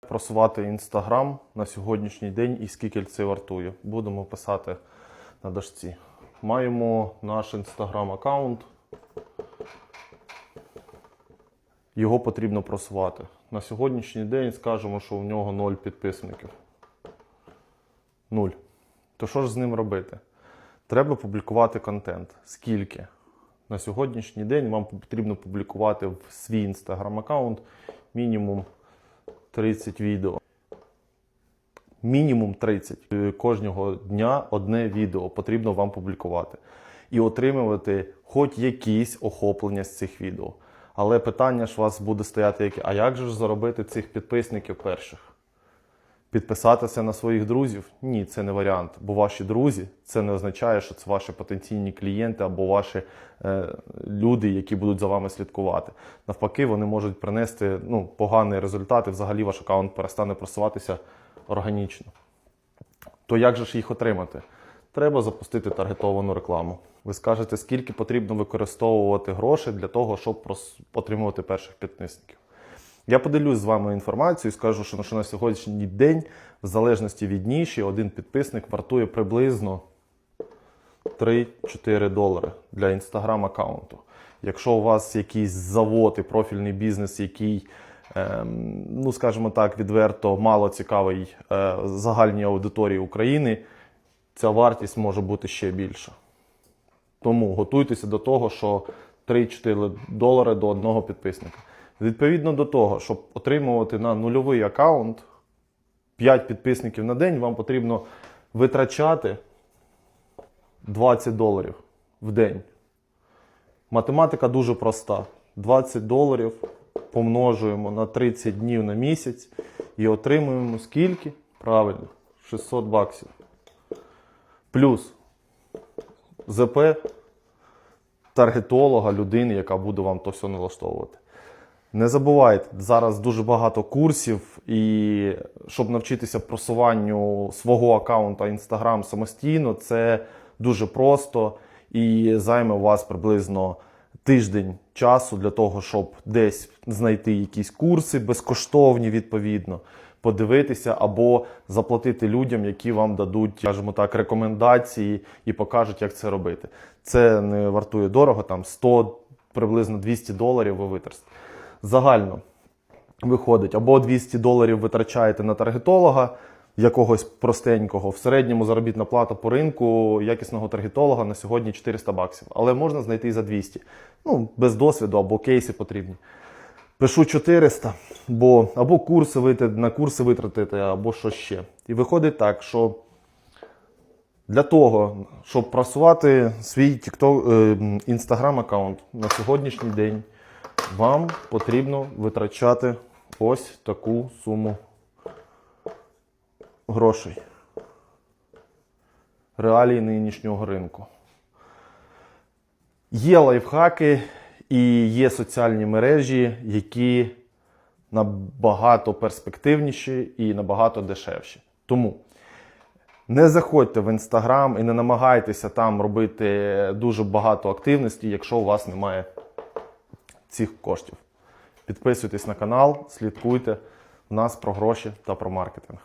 Просувати інстаграм на сьогоднішній день і скільки це вартує. Будемо писати на дошці. Маємо наш інстаграм аккаунт. Його потрібно просувати. На сьогоднішній день скажемо, що в нього 0 підписників. Нуль. То що ж з ним робити? Треба публікувати контент. Скільки? На сьогоднішній день вам потрібно публікувати в свій інстаграм аккаунт мінімум 30 відео. Мінімум 30. Е, Кожного дня одне відео потрібно вам публікувати. І отримувати хоч якісь охоплення з цих відео. Але питання ж у вас буде стояти а як же ж заробити цих підписників перших? Підписатися на своїх друзів? Ні, це не варіант. Бо ваші друзі це не означає, що це ваші потенційні клієнти або ваші е, люди, які будуть за вами слідкувати. Навпаки, вони можуть принести ну, поганий результат, і взагалі ваш аккаунт перестане просуватися органічно. То як же ж їх отримати? Треба запустити таргетовану рекламу. Ви скажете, скільки потрібно використовувати грошей для того, щоб отримувати перших підписників. Я поділюсь з вами інформацією і скажу, що на- сьогоднішній день, в залежності від ніші, один підписник вартує приблизно 3-4 долари для інстаграм аккаунту. Якщо у вас якийсь завод і профільний бізнес, який, ем, ну скажімо так, відверто мало цікавий е, загальній аудиторії України, ця вартість може бути ще більша. Тому готуйтеся до того, що 3-4 долари до одного підписника. Відповідно до того, щоб отримувати на нульовий аккаунт 5 підписників на день, вам потрібно витрачати 20 доларів в день. Математика дуже проста. 20 доларів помножуємо на 30 днів на місяць і отримуємо скільки? Правильно, 600 баксів. Плюс ЗП таргетолога, людини, яка буде вам то все налаштовувати. Не забувайте, зараз дуже багато курсів, і щоб навчитися просуванню свого аккаунта Instagram самостійно, це дуже просто і займе у вас приблизно тиждень часу для того, щоб десь знайти якісь курси безкоштовні, відповідно, подивитися або заплатити людям, які вам дадуть, скажімо так, рекомендації і покажуть, як це робити. Це не вартує дорого, там 100, приблизно 200 доларів ви витратите. Загально виходить, або 200 доларів витрачаєте на таргетолога якогось простенького. В середньому заробітна плата по ринку якісного таргетолога на сьогодні 400 баксів. Але можна знайти і за 200. Ну, без досвіду або кейси потрібні. Пишу 400, бо або курси витратити, на курси витратити, або що ще. І виходить так, що для того, щоб просувати свій TikTok, е, Instagram аккаунт на сьогоднішній день, вам потрібно витрачати ось таку суму грошей. Реалії нинішнього ринку. Є лайфхаки і є соціальні мережі, які набагато перспективніші і набагато дешевші. Тому не заходьте в інстаграм і не намагайтеся там робити дуже багато активності, якщо у вас немає цих коштів. Підписуйтесь на канал, слідкуйте. У нас про гроші та про маркетинг.